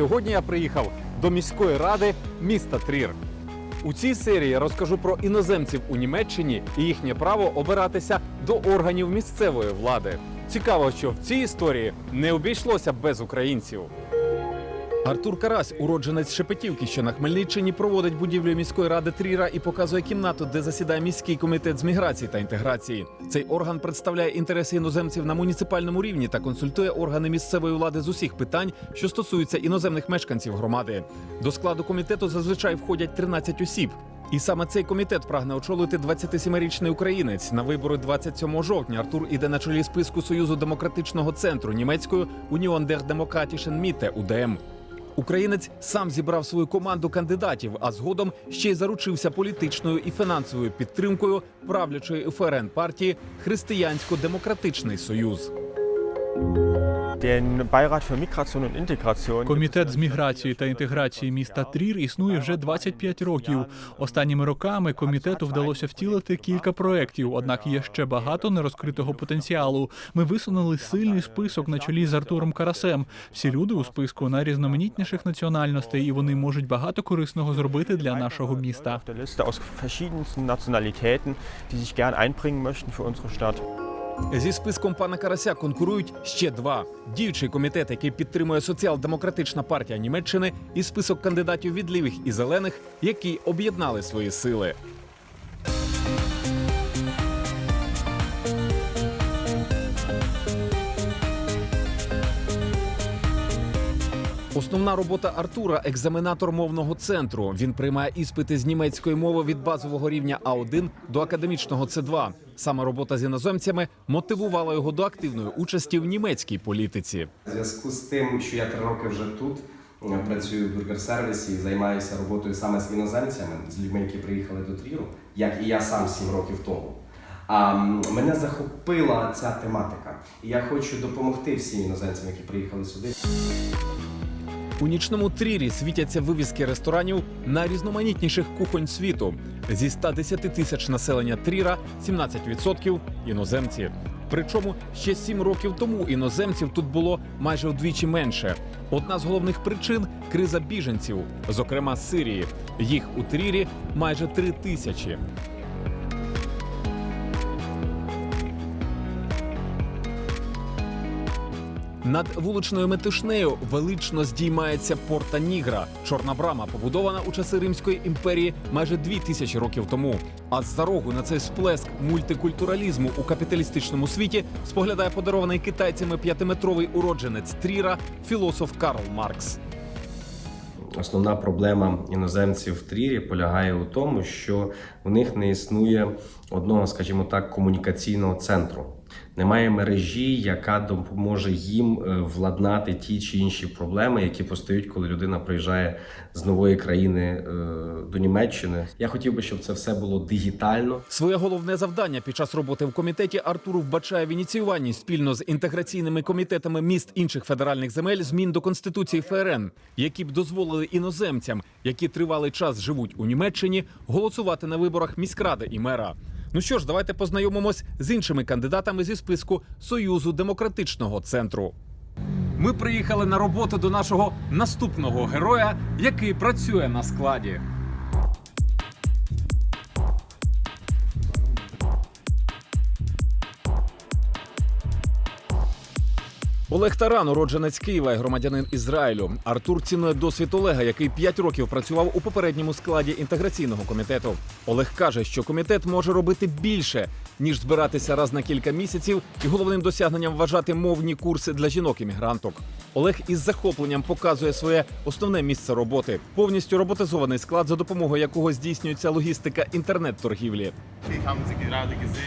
Сьогодні я приїхав до міської ради міста Трір. У цій серії я розкажу про іноземців у Німеччині і їхнє право обиратися до органів місцевої влади. Цікаво, що в цій історії не обійшлося без українців. Артур Карась, уродженець Шепетівки, що на Хмельниччині проводить будівлю міської ради Тріра і показує кімнату, де засідає міський комітет з міграції та інтеграції. Цей орган представляє інтереси іноземців на муніципальному рівні та консультує органи місцевої влади з усіх питань, що стосуються іноземних мешканців громади. До складу комітету зазвичай входять 13 осіб. І саме цей комітет прагне очолити 27-річний українець. На вибори 27 жовтня Артур іде на чолі списку Союзу демократичного центру німецькою Union der Demokratischen Mitte УДМ. Українець сам зібрав свою команду кандидатів, а згодом ще й заручився політичною і фінансовою підтримкою правлячої ФРН партії Християнсько-демократичний союз. Комітет з міграції та інтеграції міста Трір існує вже 25 років. Останніми роками комітету вдалося втілити кілька проєктів, однак є ще багато нерозкритого потенціалу. Ми висунули сильний список на чолі з Артуром Карасем. Всі люди у списку найрізноманітніших національностей, і вони можуть багато корисного зробити для нашого міста. Nationalitäten, die sich gern einbringen möchten für unsere Stadt. Зі списком пана Карася конкурують ще два: діючий комітет, який підтримує соціал-демократична партія Німеччини, і список кандидатів від лівих і зелених, які об'єднали свої сили. Основна робота Артура екзаменатор мовного центру. Він приймає іспити з німецької мови від базового рівня А1 до академічного С2. Саме робота з іноземцями мотивувала його до активної участі в німецькій політиці. У зв'язку з тим, що я три роки вже тут е, працюю в бургер-сервісі займаюся роботою саме з іноземцями, з людьми, які приїхали до Тріру, як і я сам сім років тому. А мене захопила ця тематика, і я хочу допомогти всім іноземцям, які приїхали сюди. У нічному трірі світяться вивіски ресторанів найрізноманітніших кухонь світу. Зі 110 тисяч населення Тріра 17% іноземці. Причому ще 7 років тому іноземців тут було майже вдвічі менше. Одна з головних причин криза біженців, зокрема з Сирії. Їх у Трірі майже 3 тисячі. Над вуличною метушнею велично здіймається порта Нігра. Чорна брама, побудована у часи Римської імперії майже дві тисячі років тому. А з-за рогу на цей сплеск мультикультуралізму у капіталістичному світі споглядає подарований китайцями п'ятиметровий уродженець Тріра, філософ Карл Маркс. Основна проблема іноземців в Трірі полягає у тому, що в них не існує одного, скажімо так, комунікаційного центру. Немає мережі, яка допоможе їм е, владнати ті чи інші проблеми, які постають, коли людина приїжджає з нової країни е, до Німеччини. Я хотів би, щоб це все було дигітально. Своє головне завдання під час роботи в комітеті Артуру вбачає в ініціюванні спільно з інтеграційними комітетами міст інших федеральних земель змін до конституції ФРН, які б дозволили іноземцям, які тривалий час живуть у Німеччині, голосувати на виборах міськради і мера. Ну що ж, давайте познайомимось з іншими кандидатами зі списку Союзу демократичного центру. Ми приїхали на роботу до нашого наступного героя, який працює на складі. Олег Таран, уродженець Києва і громадянин Ізраїлю. Артур цінує досвід Олега, який 5 років працював у попередньому складі інтеграційного комітету. Олег каже, що комітет може робити більше ніж збиратися раз на кілька місяців, і головним досягненням вважати мовні курси для жінок-іммігранток. Олег із захопленням показує своє основне місце роботи повністю роботизований склад, за допомогою якого здійснюється логістика інтернет-торгівлі.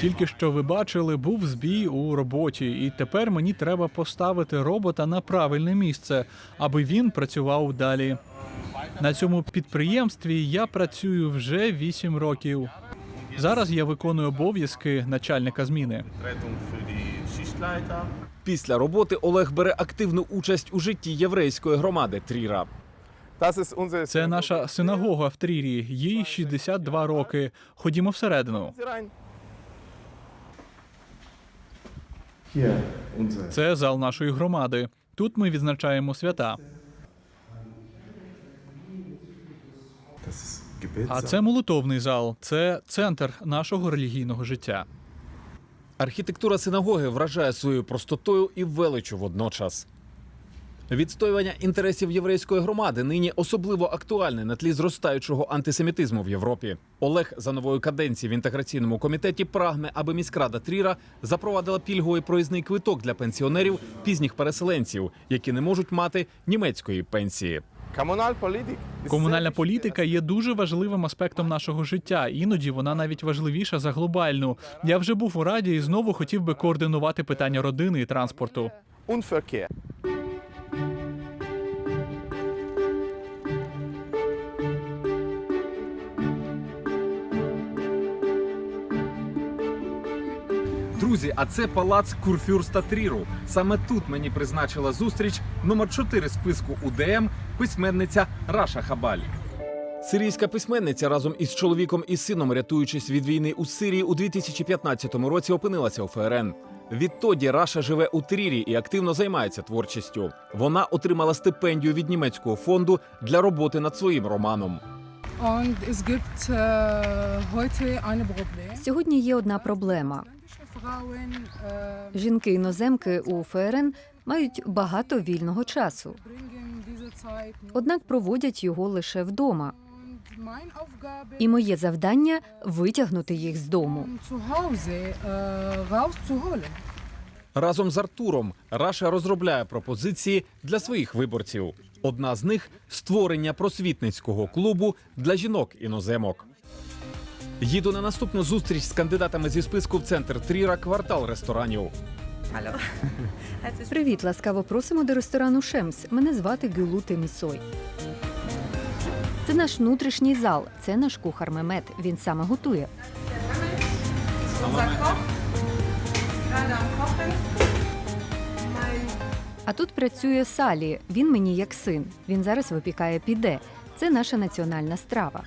Тільки що ви бачили, був збій у роботі, і тепер мені треба поставити робота на правильне місце, аби він працював далі. На цьому підприємстві я працюю вже 8 років. Зараз я виконую обов'язки начальника зміни. Rettung für die Schichtleiter. Після роботи Олег бере активну участь у житті єврейської громади Тріра. Це наша синагога в Трірі. Їй 62 роки. Ходімо всередину. Це зал нашої громади. Тут ми відзначаємо свята. А це молитовний зал, це центр нашого релігійного життя. Архітектура синагоги вражає своєю простотою і величу водночас. Відстоювання інтересів єврейської громади нині особливо актуальне на тлі зростаючого антисемітизму в Європі. Олег за нової каденції в інтеграційному комітеті прагне, аби міськрада Тріра запровадила пільговий проїзний квиток для пенсіонерів пізніх переселенців, які не можуть мати німецької пенсії. Комунальна політика є дуже важливим аспектом нашого життя. Іноді вона навіть важливіша за глобальну. Я вже був у раді і знову хотів би координувати питання родини і транспорту. Друзі, а це палац Курфюрста Тріру. Саме тут мені призначила зустріч номер 4 списку УДМ письменниця Раша Хабаль. Сирійська письменниця разом із чоловіком і сином, рятуючись від війни у Сирії, у 2015 році опинилася у ФРН. Відтоді Раша живе у Трірі і активно займається творчістю. Вона отримала стипендію від німецького фонду для роботи над своїм романом. Äh. Сьогодні є одна проблема. Frauen äh, Жінки-іноземки у ФРН мають багато вільного часу, однак проводять його лише вдома. І моє завдання витягнути їх з дому. Разом з Артуром Раша розробляє пропозиції для своїх виборців. Одна з них створення просвітницького клубу для жінок-іноземок. Їду на наступну зустріч з кандидатами зі списку в центр Тріра квартал ресторанів. Привіт, ласкаво просимо до ресторану Шемс. Мене звати Гюлу Темісой. Це наш внутрішній зал. Це наш кухар Мемет. Він саме готує. А тут працює Салі. Він мені як син. Він зараз випікає піде. Це наша національна страва.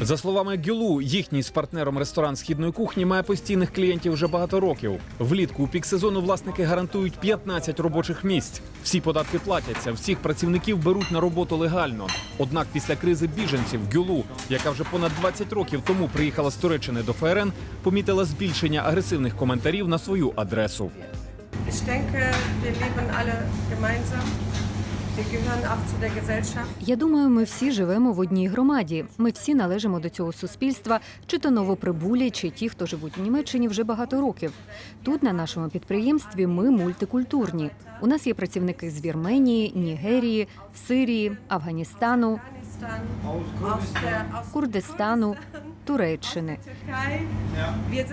За словами Гюлу, їхній з партнером ресторан східної кухні має постійних клієнтів вже багато років. Влітку у пік сезону власники гарантують 15 робочих місць. Всі податки платяться, всіх працівників беруть на роботу легально. Однак після кризи біженців Гюлу, яка вже понад 20 років тому приїхала з Туреччини до ФРН, помітила збільшення агресивних коментарів на свою адресу. Ich denke, wir leben alle gemeinsam. Я думаю, ми всі живемо в одній громаді. Ми всі належимо до цього суспільства, чи то новоприбулі, чи ті, хто живуть у Німеччині вже багато років. Тут на нашому підприємстві ми мультикультурні. У нас є працівники з Вірменії, Нігерії, Сирії, Афганістану, Курдистану, Туреччини.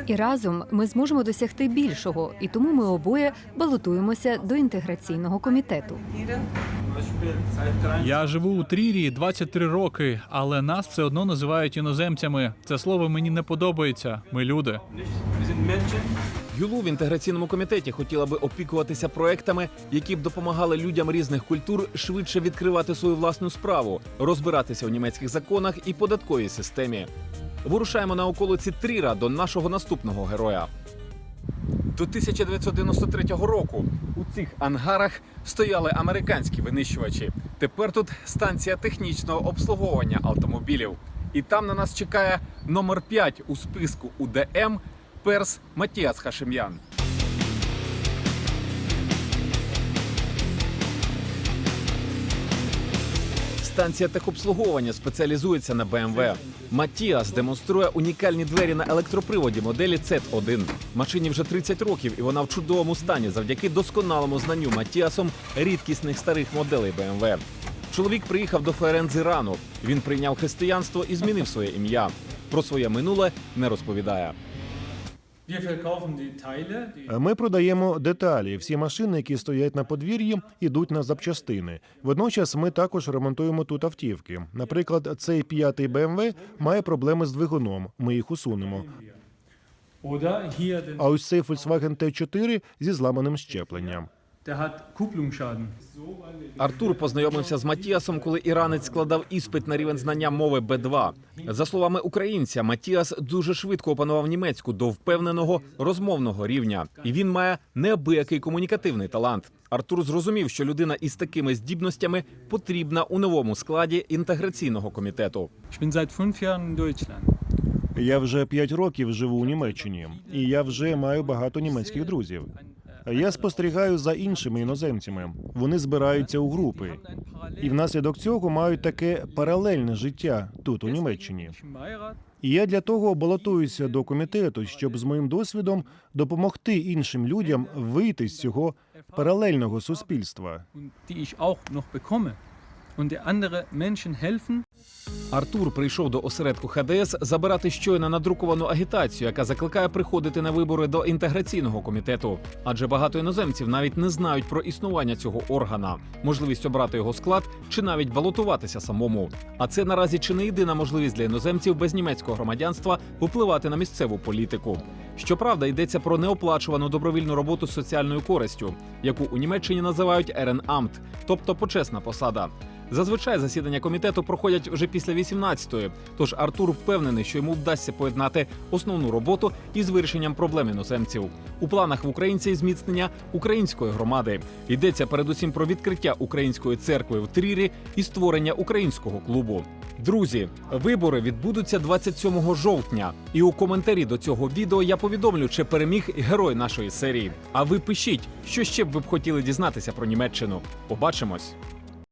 І разом ми зможемо досягти більшого, і тому ми обоє балотуємося до інтеграційного комітету. Я живу у Трірі 23 роки, але нас все одно називають іноземцями. Це слово мені не подобається. Ми люди. Юлу в інтеграційному комітеті хотіла би опікуватися проектами, які б допомагали людям різних культур швидше відкривати свою власну справу, розбиратися у німецьких законах і податковій системі. Вирушаємо на околиці Тріра до нашого наступного героя. До 1993 року у цих ангарах стояли американські винищувачі. Тепер тут станція технічного обслуговування автомобілів. І там на нас чекає номер 5 у списку УДМ Перс Матіас Хашем'ян. Станція техобслуговування спеціалізується на BMW. Матіас демонструє унікальні двері на електроприводі моделі Z1. Машині вже 30 років, і вона в чудовому стані завдяки досконалому знанню Матіасом рідкісних старих моделей BMW. Чоловік приїхав до ФРН з Ірану. Він прийняв християнство і змінив своє ім'я. Про своє минуле не розповідає. Ми продаємо деталі. Всі машини, які стоять на подвір'ї, ідуть на запчастини. Водночас ми також ремонтуємо тут автівки. Наприклад, цей п'ятий BMW має проблеми з двигуном. Ми їх усунемо. А ось цей Volkswagen T4 зі зламаним щепленням. Артур познайомився з Матіасом, коли іранець складав іспит на рівень знання мови Б2. За словами українця, Матіас дуже швидко опанував німецьку до впевненого розмовного рівня, і він має неабиякий комунікативний талант. Артур зрозумів, що людина із такими здібностями потрібна у новому складі інтеграційного комітету. Я вже п'ять років живу у Німеччині, і я вже маю багато німецьких друзів. Я спостерігаю за іншими іноземцями. Вони збираються у групи, і внаслідок цього мають таке паралельне життя тут, у Німеччині. І я для того балотуюся до комітету, щоб з моїм досвідом допомогти іншим людям вийти з цього паралельного суспільства. Und die andere Menschen helfen, Артур прийшов до осередку ХДС забирати щойно надруковану агітацію, яка закликає приходити на вибори до інтеграційного комітету. Адже багато іноземців навіть не знають про існування цього органа, можливість обрати його склад чи навіть балотуватися самому. А це наразі чи не єдина можливість для іноземців без німецького громадянства впливати на місцеву політику. Щоправда, йдеться про неоплачувану добровільну роботу з соціальною користю, яку у Німеччині називають Еренамт, тобто почесна посада. Зазвичай засідання комітету проходять вже після 18-ї, Тож Артур впевнений, що йому вдасться поєднати основну роботу із вирішенням проблем іноземців. У планах в українця зміцнення української громади йдеться передусім про відкриття української церкви в Трірі і створення українського клубу. Друзі, вибори відбудуться 27 жовтня. І у коментарі до цього відео я повідомлю, чи переміг герой нашої серії. А ви пишіть, що ще б ви б хотіли дізнатися про Німеччину. Побачимось.